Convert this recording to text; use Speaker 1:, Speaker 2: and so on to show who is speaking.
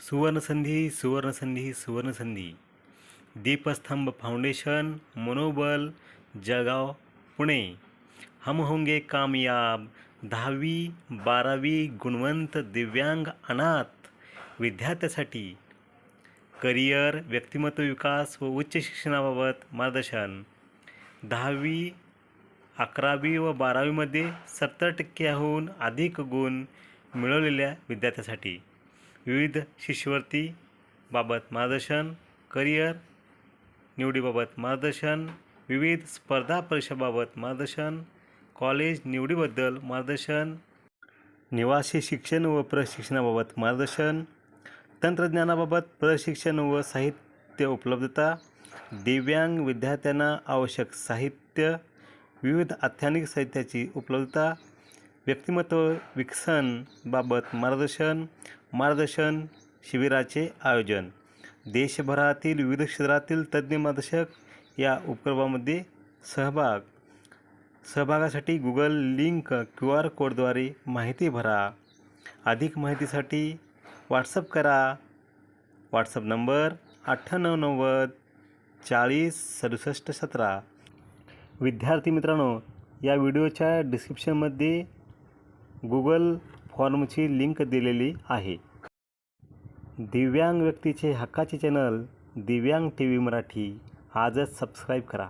Speaker 1: सुवर्णसंधी सुवर्णसंधी सुवर्णसंधी. दीपस्तंभ फाउंडेशन मनोबल जळगाव पुणे. हम होंगे कामयाब दहावी बारावी गुणवंत दिव्यांग अनाथ विद्यार्थ्यासाठी. करिअर व्यक्तिमत्व विकास व उच्च शिक्षणाबाबत मार्गदर्शन. दहावी अकरावी व बारावीमध्ये सत्तर टक्क्याहून अधिक गुण मिळवलेल्या विद्यार्थ्यासाठी. विविध शिष्यवृत्तीबाबत मार्गदर्शन करिअर निवडीबाबत मार्गदर्शन विविध स्पर्धा परीक्षाबाबत मार्गदर्शन कॉलेज निवडीबद्दल मार्गदर्शन निवासी शिक्षण व प्रशिक्षणाबाबत मार्गदर्शन तंत्रज्ञानाबाबत प्रशिक्षण व साहित्य उपलब्धता दिव्यांग विद्यार्थ्यांना आवश्यक साहित्य विविध आख्यानिक साहित्याची उपलब्धता व्यक्तिमत्व विकसनबाबत मार्गदर्शन मार्गदर्शन शिबिराचे आयोजन. देशभरातील विविध क्षेत्रातील तज्ज्ञ मार्गदर्शक या उपक्रमामध्ये सहभाग. सहभागासाठी गुगल लिंक क्यू आर कोडद्वारे माहिती भरा. अधिक माहितीसाठी व्हॉट्सअप करा. व्हॉट्सअप नंबर अठ्ठ्याण्णव नव्वद चाळीस सदुसष्ट सतरा. विद्यार्थी मित्रांनो या व्हिडिओच्या डिस्क्रिप्शनमध्ये गुगल फॉर्मची लिंक दिलेली आहे. दिव्यांग व्यक्तीचे हक्काचे चॅनल दिव्यांग टी व्ही मराठी. आजच सबस्क्राईब करा.